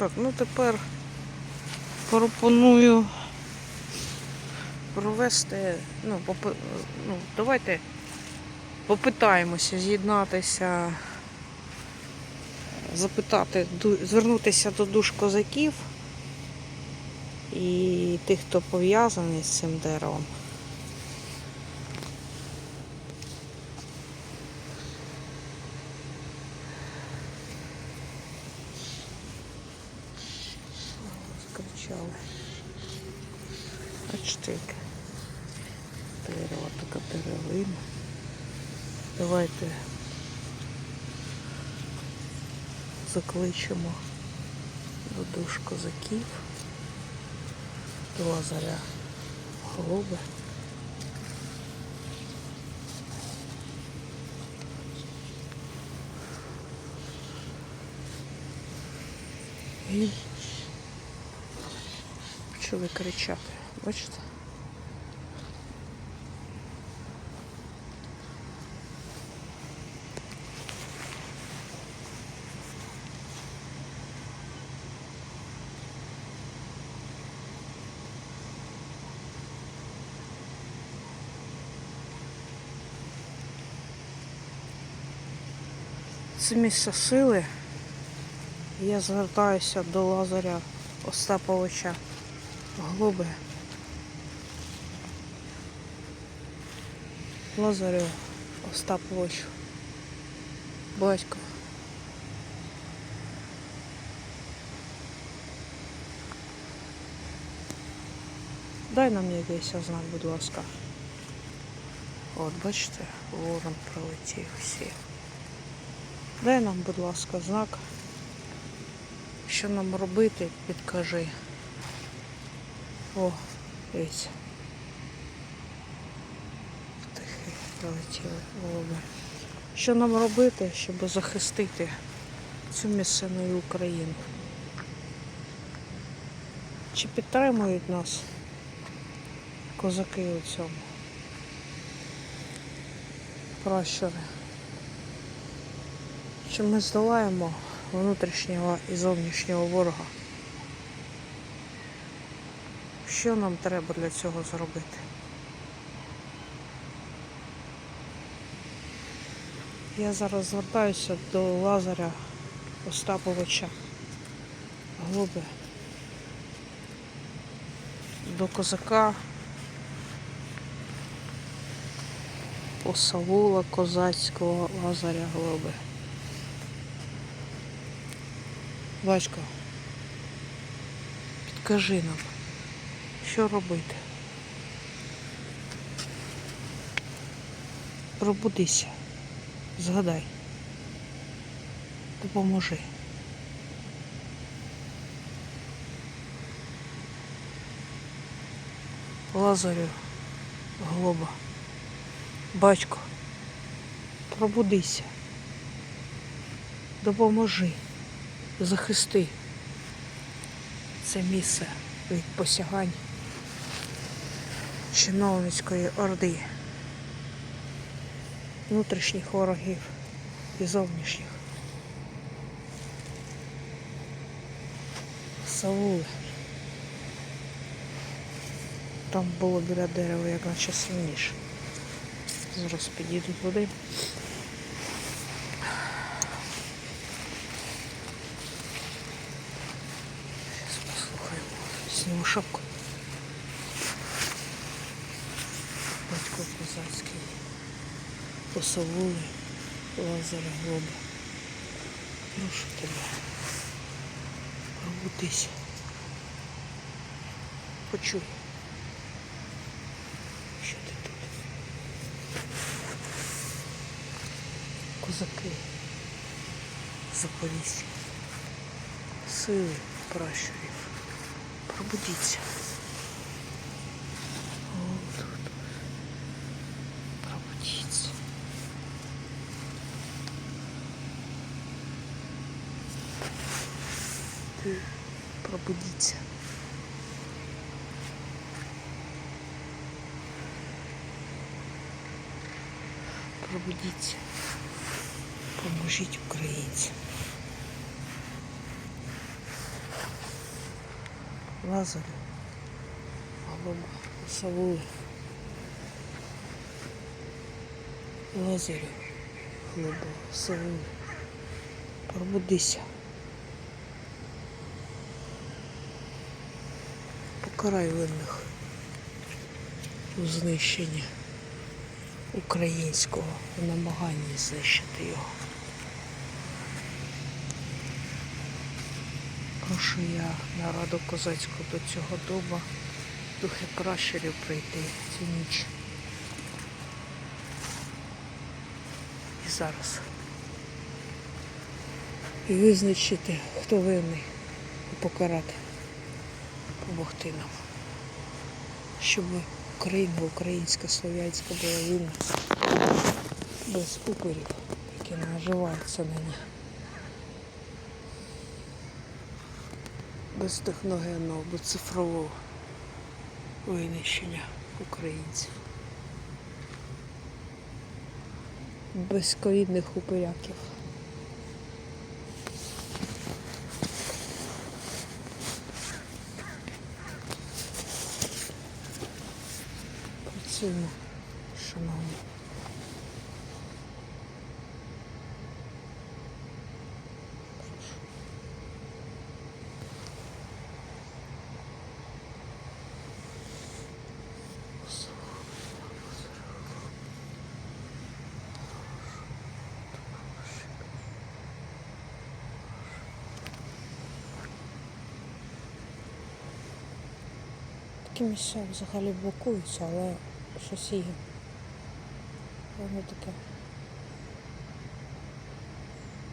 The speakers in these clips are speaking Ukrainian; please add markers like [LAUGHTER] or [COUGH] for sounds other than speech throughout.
Так, ну тепер пропоную провести, ну, попи- ну давайте попитаємося з'єднатися, запитати, звернутися до душ козаків і тих, хто пов'язаний з цим деревом. Бачите, яке дерево, така деревина. Давайте закличемо до душ козаків, до лазаря голуби. І почали кричати. Бачите? Це місце сили. Я звертаюся до Лазаря Остаповича Глоби. Лазарю Остаповичу. Батько. Дай нам якийсь знак, будь ласка. От, бачите, ворон пролетів всі. Дай нам, будь ласка, знак. Що нам робити, підкажи. О, дивіться. Птахи прилетіли голуби. Що нам робити, щоб захистити цю місцину і Україну? Чи підтримують нас козаки у цьому? Пращури. Чи ми здолаємо внутрішнього і зовнішнього ворога? Що нам треба для цього зробити? Я зараз звертаюся до Лазаря Остаповича Глоби, до козака, посавула козацького Лазаря Глоби. Батько, підкажи нам, що робити? Пробудися, згадай, допоможи. Лазарю, глоба, батько, пробудися, допоможи. Захисти. Це місце від посягань чиновницької орди, внутрішніх ворогів і зовнішніх. Саули. Там було біля дерева, як наче сильніше. Зараз підійду туди. Послухаємо. Зніму шапку. Батько козацький. Посовули Лазаря Глоба. Прошу тебе. Пробудись. Почуй. Що ти тут? Козаки. Запорізькі сили пращурів. Пробудіться. О, тут. Пробудіться. Ти пробудіться. Пробудіться. Поможіть українцям. Лазарю, голуба, Савули. Лазарю, голуба, Савули. Пробудися. Покарай винних у знищенні українського у намаганні знищити його. Прошу я на раду козацьку до цього дуба духи пращурів прийти цю ніч. І зараз. І визначити, хто винний, і покарати, помогти нам. Щоб Україна, українська, слов'янська була вільна, без упорів, які наживаються на ній. без техногенного, без цифрового винищення українців. Без ковідних упиряків. Працюємо, шановні. Такі місця взагалі блокуються, але щось є. Воно таке.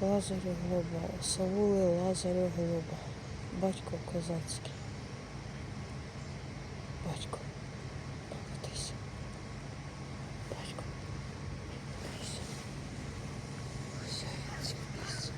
Лазарю Глоба, Савули Лазарю Глоба. Батько козацький. Батько. Покатись. Батько. Покатись. Сяється місце.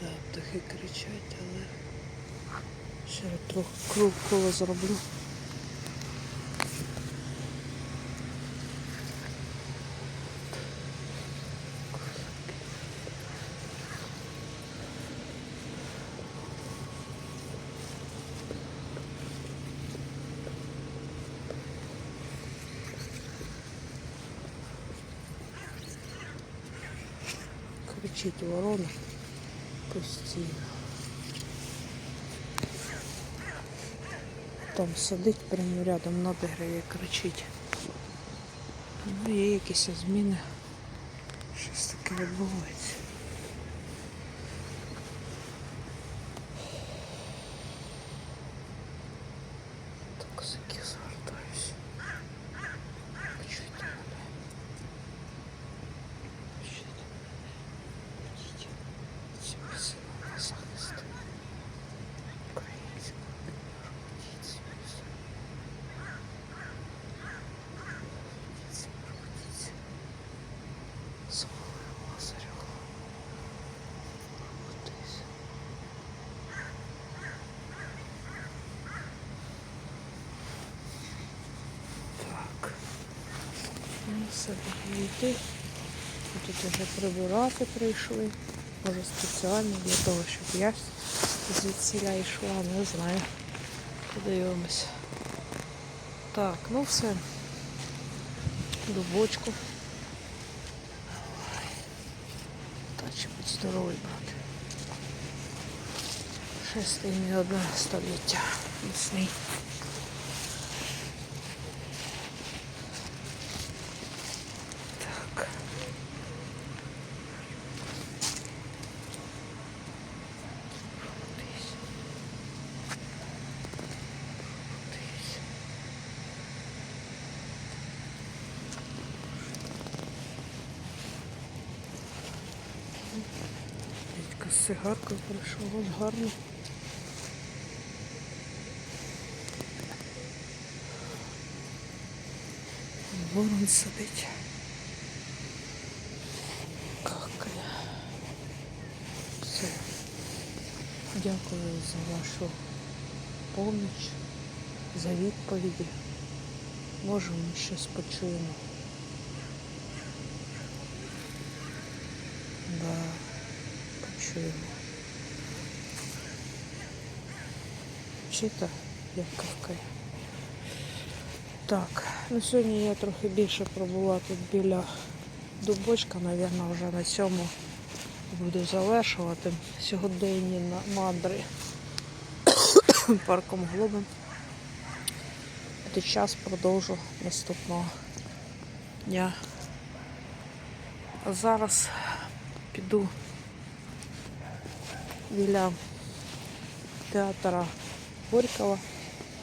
Да, птахи кричать, але ще трохи круг коло зроблю. Кричить ворона постійно. Там сидить прямо рядом на дереві, кричить. Ну, є якісь зміни. Щось таке відбувається. Все буде. Тут вже прибирати прийшли. Може спеціально для того, щоб я звідсіля йшла, не знаю. Подивимось. Так, ну все. Дубочку. Та чи будь здоровий, брат. Шесте і не одне століття. Міцний. Прийшов, от гарно. Ворон сидить. Какає. Все. Дякую за вашу поміч, за відповіді. Може, ми щось почуємо. Да, почуємо. Чита Яковка. Так, ну сьогодні я трохи більше пробула тут біля дубочка, напевно, вже на цьому буду завершувати сьогоденні на мандри [COUGHS] парком Глобин. Під час продовжу наступного дня. А зараз піду біля театра Горького,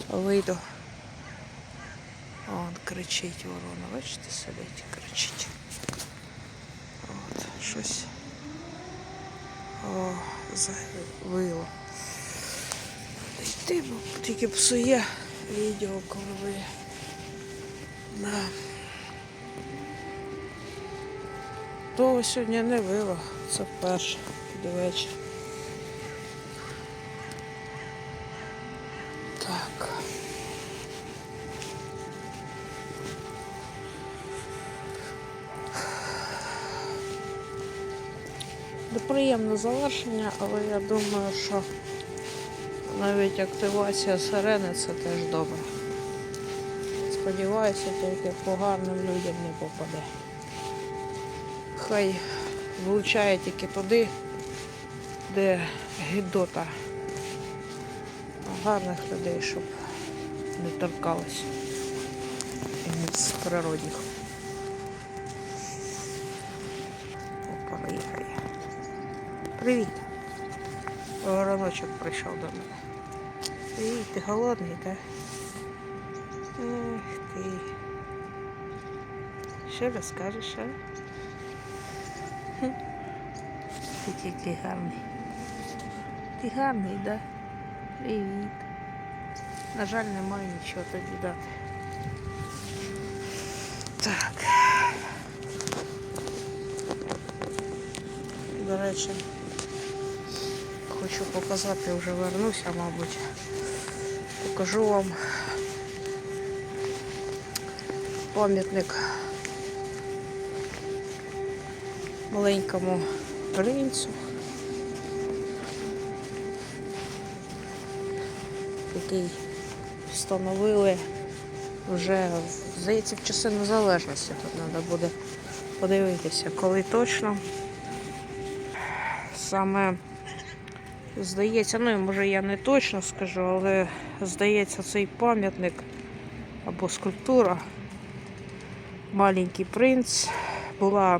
вийду. Он кричить ворона, бачите, сидить, кричить. От, щось о, завило. Йти, бо тільки псує відео, коли ви. Да. То сьогодні не вило, це перше під вечір. Неприємне завершення, але я думаю, що навіть активація сирени це теж добре. Сподіваюся, тільки по гарним людям не попаде. Хай влучає тільки туди, де гідота. Гарних людей, щоб не торкалось. І не з природних. Привіт. Вороночок прийшов до мене. Привіт, ти голодний, так? Ах ти. Що розкажеш, а? Ти який гарний. Ти гарний, да? Привіт. На жаль, немає нічого тобі дати. Так. До речі, хочу показати, вже вернуся, мабуть. Покажу вам пам'ятник маленькому принцу, який встановили вже, здається, в часи незалежності. Тут треба буде подивитися, коли точно. Саме здається, ну може я не точно скажу, але здається, цей пам'ятник або скульптура Маленький принц була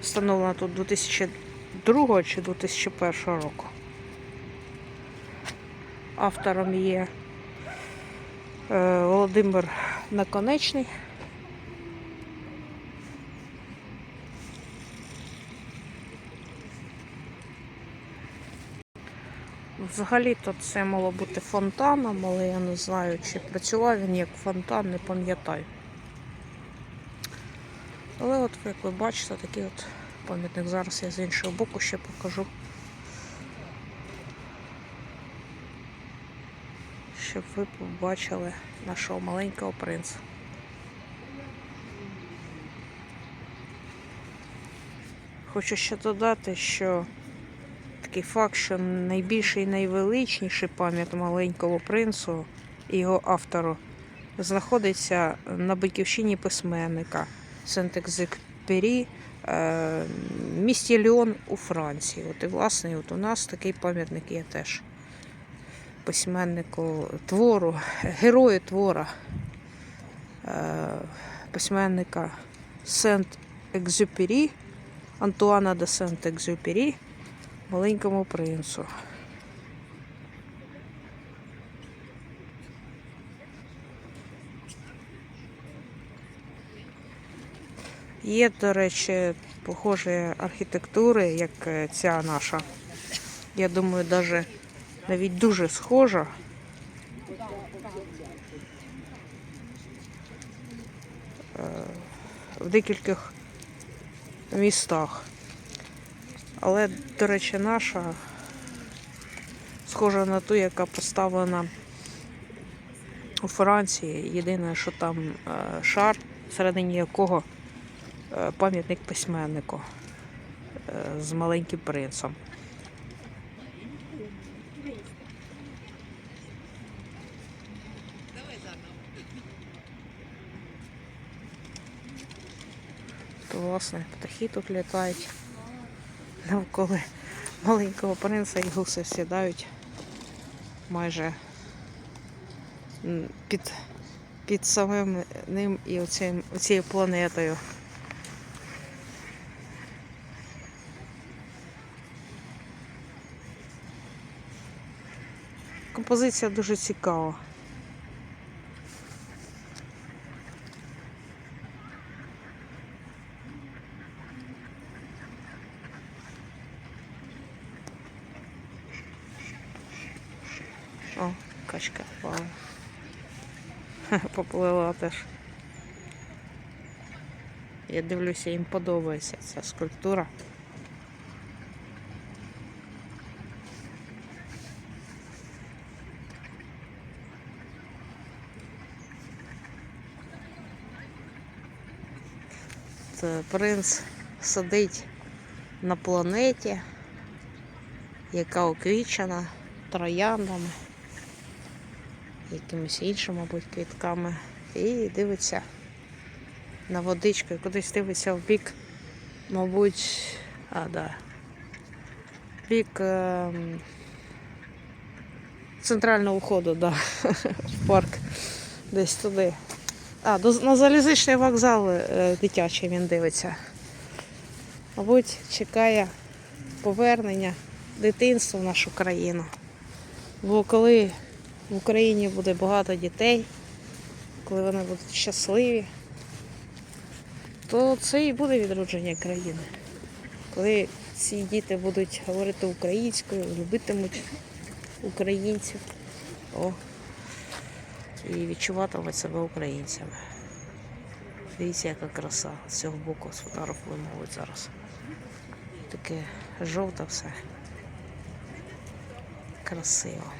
встановлена тут 2002 чи 2001 року. Автором є е, Володимир Наконечний. Взагалі-то це мало бути фонтаном, але я не знаю, чи працював він як фонтан, не пам'ятаю. Але от, як ви бачите, такий от пам'ятник. Зараз я з іншого боку ще покажу. Щоб ви побачили нашого маленького принца. Хочу ще додати, що такий факт, що найбільший і найвеличніший пам'ят маленького принцу і його автору знаходиться на батьківщині письменника Сент-Екзюпері місті Ліон у Франції. От і власне от у нас такий пам'ятник є теж письменнику твору, герою твора е, письменника Сент-Екзюпері, Антуана де Сент-Екзюпері, маленькому принцу. Є, до речі, похожі архітектури, як е, ця наша. Я думаю, даже, навіть дуже схожа. Е, В декількох містах. Але, до речі, наша схожа на ту, яка поставлена у Франції. Єдине, що там е, шар, всередині якого е, пам'ятник письменнику е, з маленьким принцем. То, власне, птахи тут літають навколо маленького принца і гуси сідають майже під, під самим ним і оцим, оцією планетою. Композиція дуже цікава. О, качка впала. [LAUGHS] Поплила теж. Я дивлюся, їм подобається ця скульптура. Це принц сидить на планеті, яка оквічена трояндами, якимись іншими, мабуть, квітками, і дивиться на водичку, кудись дивиться в бік, мабуть, а, да, бік ем, центрального входу, да, [LAUGHS] в парк, десь туди. А, на залізничний вокзал е, дитячий він дивиться. Мабуть, чекає повернення дитинства в нашу країну. Бо коли в Україні буде багато дітей, коли вони будуть щасливі, то це і буде відродження країни. Коли ці діти будуть говорити українською, любитимуть українців. О, і відчуватимуть себе українцями. Дивіться, яка краса з цього боку сфотографуємо ось зараз. Таке жовте все. Красиво.